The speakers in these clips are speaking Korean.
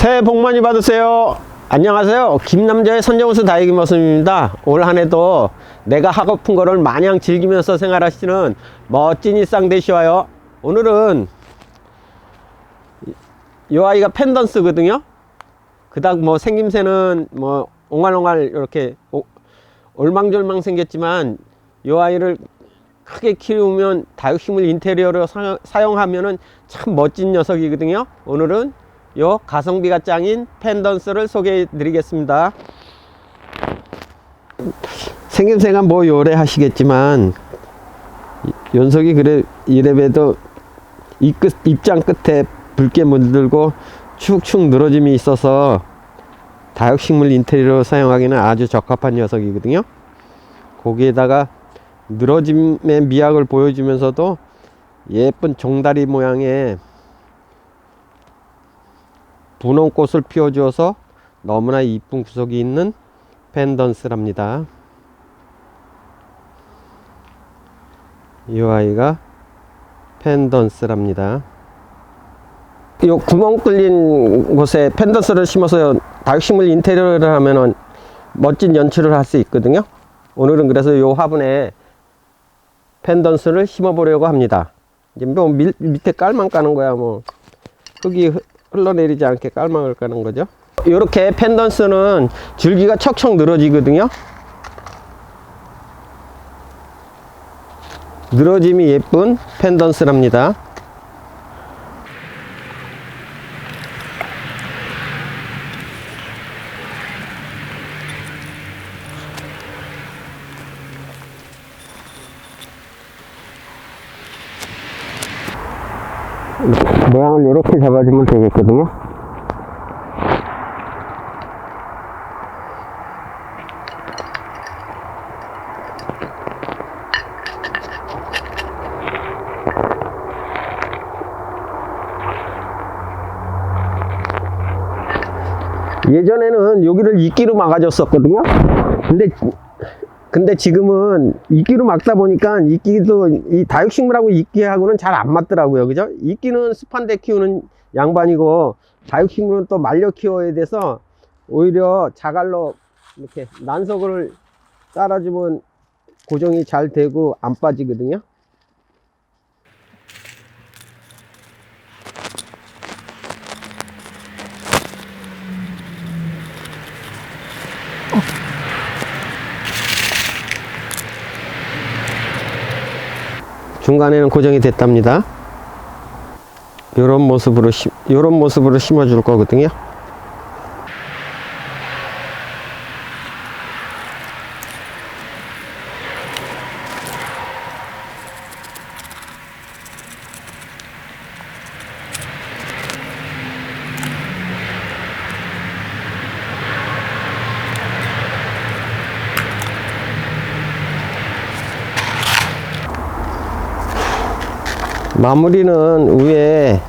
새해 복 많이 받으세요. 안녕하세요. 김남자의 선정우수 다이기 머슴입니다. 올 한 해도 내가 하고픈 거를 마냥 즐기면서 생활하시는 멋진 일상 되시와요. 오늘은 이 아이가 펜던스거든요. 그닥 뭐 생김새는 뭐 옹알옹알 이렇게 오- 올망졸망 생겼지만 이 아이를 크게 키우면 다육식물 인테리어로 사- 사용하면은 참 멋진 녀석이거든요. 오늘은 요 가성비가 짱인 펜던스를 소개해 드리겠습니다. 생김새가 뭐 요래 하시겠지만 이- 연석이 그래 이래봬도 이 끝, 입장 끝에 붉게 물들고 축축 늘어짐이 있어서 다육식물 인테리어로 사용하기는 아주 적합한 녀석이거든요. 거기에다가 늘어짐의 미학을 보여주면서도 예쁜 종다리 모양의 분홍꽃을 피워주어서 너무나 이쁜 구석이 있는 펜던스랍니다. 이 아이가 펜던스랍니다. 이 구멍 뚫린 곳에 펜던스를 심어서 다육식물 인테리어를 하면은 멋진 연출을 할 수 있거든요. 오늘은 그래서 이 화분에 펜던스를 심어 보려고 합니다. 이제 뭐 밀, 밑에 깔망 까는 거야 뭐 흙이 흐- 흘러내리지 않게 깔망을 까는 거죠. 이렇게 펜던스는 줄기가 척척 늘어지거든요. 늘어짐이 예쁜 펜던스랍니다. 모양을 이렇게 잡아주면 되겠거든요. 예전에는 여기를 이끼로 막아줬었거든요. 근데 근데 지금은 이끼로 막다 보니까 이끼도 이 다육식물하고 이끼하고는 잘 안 맞더라고요. 그죠? 이끼는 습한데 키우는 양반이고 다육식물은 또 말려 키워야 돼서 오히려 자갈로 이렇게 난석을 깔아주면 고정이 잘 되고 안 빠지거든요. 중간에는 고정이 됐답니다. 이런 모습으로 심, 이런 모습으로 심어 줄 거거든요. 마무리는 위에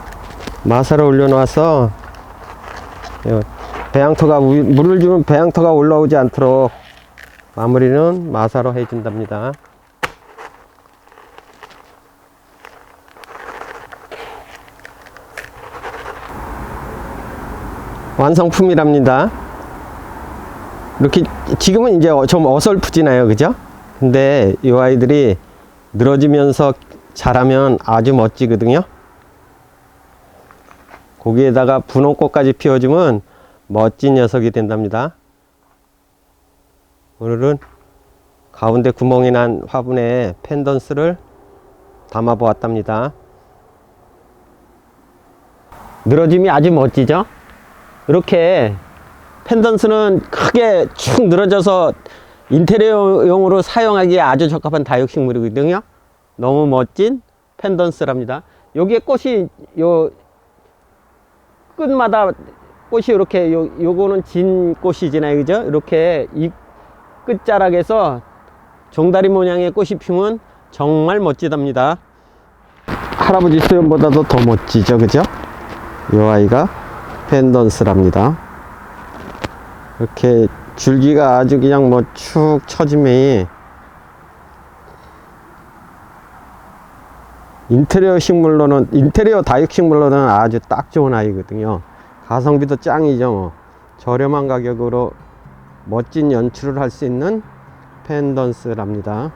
마사를 올려놔서 요 배양토가 위- 물을 주면 배양토가 올라오지 않도록 마무리는 마사로 해준답니다. 완성품이랍니다. 이렇게 지금은 이제 어- 좀 어설프지나요, 그죠? 근데 이 아이들이 늘어지면서 자라면 아주 멋지거든요. 거기에다가 분홍꽃까지 피워주면 멋진 녀석이 된답니다. 오늘은 가운데 구멍이 난 화분에 펜던스를 담아 보았답니다. 늘어짐이 아주 멋지죠? 이렇게 펜던스는 크게 축 늘어져서 인테리어용으로 사용하기에 아주 적합한 다육식물이거든요. 너무 멋진 펜던스랍니다. 여기에 꽃이 요 끝마다 꽃이 이렇게 요 요거는 진 꽃이잖아요, 그죠? 이렇게 이 끝자락에서 종다리 모양의 꽃이 피면 정말 멋지답니다. 할아버지 수염보다도 더 멋지죠, 그죠? 요 아이가 펜던스랍니다. 이렇게 줄기가 아주 그냥 뭐 축 처짐이 인테리어 식물로는 인테리어 다육식물로는 아주 딱 좋은 아이거든요. 가성비도 짱이죠. 뭐. 저렴한 가격으로 멋진 연출을 할 수 있는 펜던스랍니다.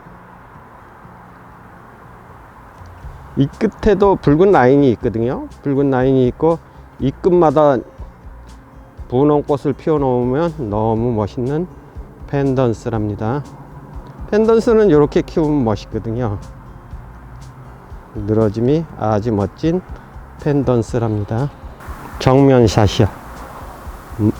이 끝에도 붉은 라인이 있거든요. 붉은 라인이 있고 이 끝마다 분홍꽃을 피워 놓으면 너무 멋있는 펜던스랍니다. 펜던스는 이렇게 키우면 멋있거든요. 늘어짐이 아주 멋진 펜던스랍니다. 정면 샷이요. 음.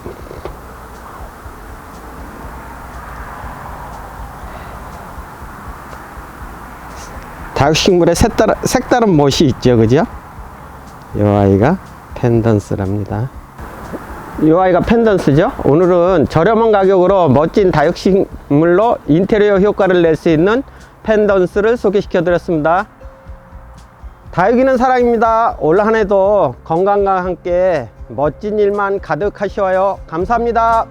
다육식물의 색다른, 색다른 멋이 있죠, 그죠? 이 아이가 펜던스랍니다. 이 아이가 펜던스죠. 오늘은 저렴한 가격으로 멋진 다육식물로 인테리어 효과를 낼 수 있는 펜던스를 소개시켜 드렸습니다. 다육이는 사랑입니다. 올 한 해도 건강과 함께 멋진 일만 가득하시어요. 감사합니다.